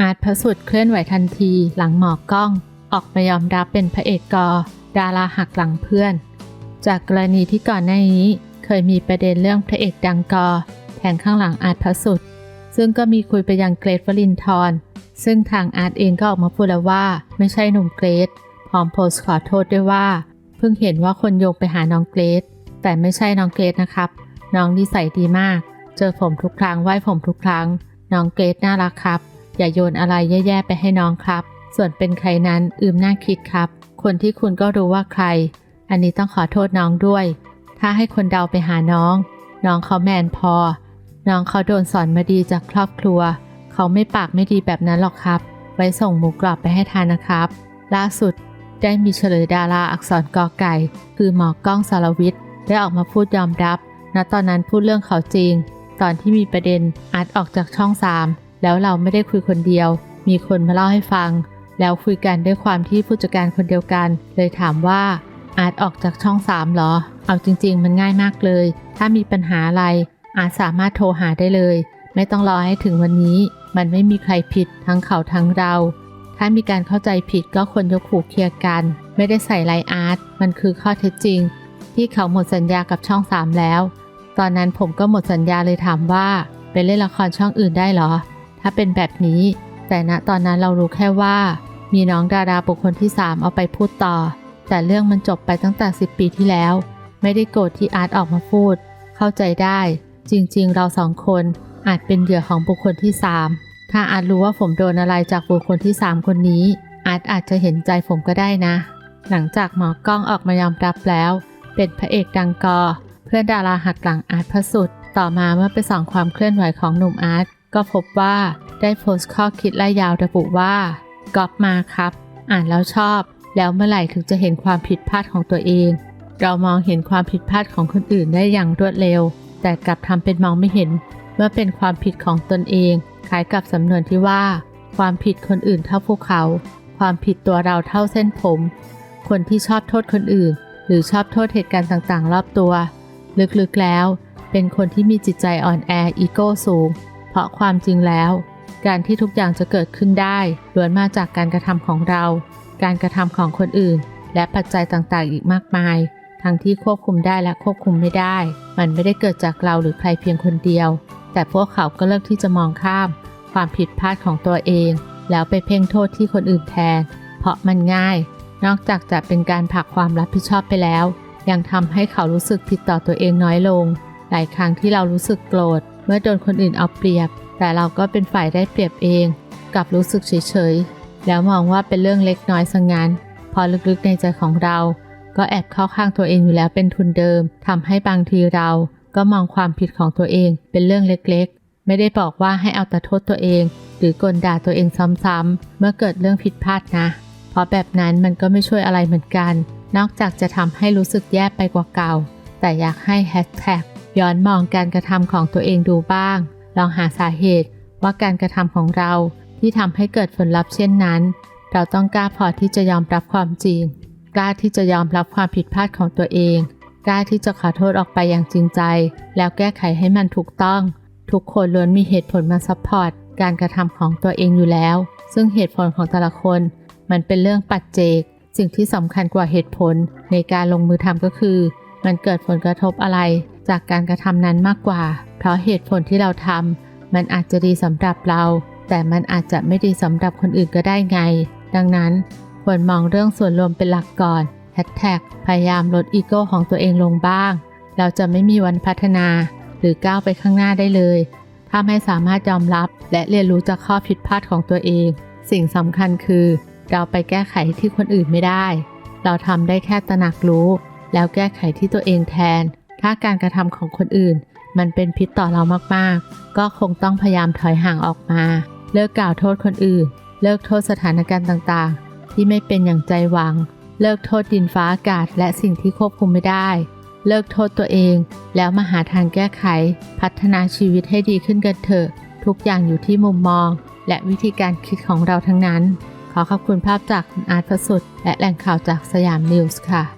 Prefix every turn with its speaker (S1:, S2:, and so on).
S1: อาร์ตพระสุดเคลื่อนไหวทันทีหลังหมอกล้อง ออกมายอมรับเป็นพระเอกกอ ดาราหักหลังเพื่อน จากกรณีที่ก่อนหน้านี้เคยมีประเด็นเรื่องพระเอกดังกอแทงข้างหลังอาร์ตพระสุด ซึ่งก็มีคุยไปยังเกรทวลินทร์ซึ่งทางอาร์ตเองก็ออกมาพูดแล้วว่า ไม่ใช่หนุ่มเกรทพร้อมโพสต์ขอโทษด้วยว่า เพิ่งเห็นว่าคนโยงไปหาน้องเกรทแต่ไม่ใช่น้องเกรทนะครับ น้องนิสัยดีมาก เจอผมทุกครั้งไหว้ผมทุกครั้ง น้องเกรทน่ารักครับ อย่าโยนอะไรแย่ๆไปให้น้องครับ ส่วนเป็นใครนั้นอืมน่าคิดครับ คนที่คุณก็รู้ว่าใคร อันนี้ต้องขอโทษน้องด้วย ถ้าให้คนเดาไปหาน้อง น้องเขาแมนพอ น้องเขาโดนสอนมาดีจากครอบครัว เขาไม่ปากไม่ดีแบบนั้นหรอกครับ ไว้ส่งหมูกรอบไปให้ทานนะครับ ล่าสุดได้มีเฉลยดาราอักษรกอไก่ คือหมอกล้องสารวิทย์ได้ออกมาพูดยอมรับณตอนนั้นพูดเรื่องเขาจริง ตอนที่มีประเด็นอาร์ตออกจากช่องสาม แล้วเราไม่ได้คุยคนเดียว มีคนมาเล่าให้ฟัง แล้วคุยกันด้วยความที่ผู้จัดการคนเดียวกัน เลยถามว่าอาร์ตออกจากช่องสามเหรอ เอาจริง ๆ มันง่ายมากเลย ถ้ามีปัญหาอะไร อาร์ตสามารถโทรหาได้เลย ไม่ต้องรอให้ถึงวันนี้ มันไม่มีใครผิดทั้งเขาทั้งเรา ถ้ามีการเข้าใจผิดก็ควรยกหูเคลียร์กัน ไม่ได้ใส่ไลน์อาร์ต มันคือข้อเท็จจริง ที่เขาหมดสัญญากับช่องสามแล้ว ตอนนั้นผมก็หมดสัญญาเลยถามว่า ไปเล่นละครช่องอื่นได้เหรอ ถ้าเป็นแบบนี้ แต่ณตอนนั้นเรารู้แค่ว่า มีน้องดาราบุคคลที่ 3 เอาไปพูดต่อ แต่เรื่องมันจบไปตั้งแต่ 10 ปีที่แล้ว ไม่ได้โกรธที่อาร์ตออกมาพูด เข้าใจได้ จริงๆ เราสองคนอาจเป็นเหยื่อของบุคคลที่ 3 ถ้าอาร์ตรู้ว่าผมโดนอะไรจากบุคคลที่ 3 คนนี้ อาร์ตอาจจะเห็นใจผมก็ได้นะ หลังจากหมอกล้องออกมายอมรับแล้ว เป็นพระเอกดังกอ เพื่อนดาราหักหลังอาร์ตพระสุด ต่อมาเมื่อไปส่องความเคลื่อนไหวของหนุ่มอาร์ต ก็พบว่าได้โพสต์ข้อคิดไล่ยาวระบุว่าก๊อปมาครับ อ่านแล้วชอบ แล้วเมื่อไหร่ถึงจะเห็นความผิดพลาดของตัวเอง เรามองเห็นความผิดพลาดของคนอื่นได้อย่างรวดเร็ว แต่กลับทำเป็นมองไม่เห็นเมื่อเป็นความผิดของตนเองคล้ายกับสำนวนที่ว่า ความผิดคนอื่นเท่าภูเขา ความผิดตัวเราเท่าเส้นผม คนที่ชอบโทษคนอื่น หรือชอบโทษเหตุการณ์ต่างๆ รอบตัว ลึกๆแล้ว เป็นคนที่มีจิตใจอ่อนแออีโก้สูง เพราะความจริงแล้ว การที่ทุกอย่างจะเกิดขึ้นได้ล้วนมาจากการกระทำของเรา การกระทำของคนอื่น และปัจจัยต่างๆ อีกมากมาย ทั้งที่ควบคุมได้และควบคุมไม่ได้ มันไม่ได้เกิดจากเราหรือใครเพียงคนเดียว แต่พวกเขาก็เลือกที่จะมองข้าม ความผิดพลาดของตัวเอง แล้วไปเพ่งโทษที่คนอื่นแทน เพราะมันง่าย นอกจากจะเป็นการผลักความรับผิดชอบไปแล้ว ยังทำให้เขารู้สึกผิดต่อตัวเองน้อยลง หลายครั้งที่เรารู้สึกโกรธ เมื่อโดนคนอื่นเอาเปรียบ แต่เราก็เป็นฝ่ายได้เปรียบเอง กลับรู้สึกเฉยๆ แล้วมองว่าเป็นเรื่องเล็กน้อยสังงั้นพอลึกๆในใจของเรา ก็แอบเข้าข้างตัวเองอยู่แล้วเป็นทุนเดิมทำให้บางทีเราก็มองความผิดของตัวเองเป็นเรื่องเล็กๆ ไม่ได้บอกว่าให้เอาแต่โทษตัวเอง หรือกลด่าตัวเองซ้ำๆ เมื่อเกิดเรื่องผิดพลาดนะ เพราะแบบนั้นมันก็ไม่ช่วยอะไรเหมือนกัน นอกจากจะทำให้รู้สึกแย่ไปกว่าเก่า แต่อยากให้แฮชแท็กย้อนมองการกระทำของตัวเองดูบ้าง ลองหาสาเหตุว่าการกระทำของเราที่ทำให้เกิดผลลัพธ์เช่นนั้น เราต้องกล้าพอที่จะยอมรับความจริง กล้าที่จะยอมรับความผิดพลาดของตัวเอง กล้าที่จะขอโทษออกไปอย่างจริงใจ แล้วแก้ไขให้มันถูกต้อง ทุกคนล้วนมีเหตุผลมาซัพพอร์ตการกระทำของตัวเองอยู่แล้ว ซึ่งเหตุผลของแต่ละคน มันเป็นเรื่องปัจเจก สิ่งที่สำคัญกว่าเหตุผลในการลงมือทำก็คือ มันเกิดผลกระทบอะไรจากการกระทำนั้นมากกว่า เพราะเหตุผลที่เราทำมันอาจจะดีสำหรับเรา แต่มันอาจจะไม่ดีสำหรับคนอื่นก็ได้ไง ดังนั้นควรมองเรื่องส่วนรวมเป็นหลักก่อนแฮชแท็กพยายามลดอีโก้ของตัวเองลงบ้าง เราจะไม่มีวันพัฒนา หรือก้าวไปข้างหน้าได้เลย ถ้าไม่สามารถยอมรับ และเรียนรู้จากข้อผิดพลาดของตัวเอง สิ่งสำคัญคือ เราไปแก้ไขที่คนอื่นไม่ได้ เราทำได้แค่ตระหนักรู้ แล้วแก้ไขที่ตัวเองแทน ถ้าการกระทำของคนอื่น มันเป็นพิษต่อเรามากๆ ก็คงต้องพยายามถอยห่างออกมา เลิกกล่าวโทษคนอื่น เลิกโทษสถานการณ์ต่างๆ ที่ไม่เป็นอย่างใจหวัง เลิกโทษดินฟ้าอากาศ และสิ่งที่ควบคุมไม่ได้ เลิกโทษตัวเอง แล้วมาหาทางแก้ไข พัฒนาชีวิตให้ดีขึ้นกันเถอะ ทุกอย่างอยู่ที่มุมมอง และวิธีการคิดของเราทั้งนั้น ขอขอบคุณภาพจากคุณอาร์ตพสุดและแหล่งข่าวจากสยามนิวส์ค่ะ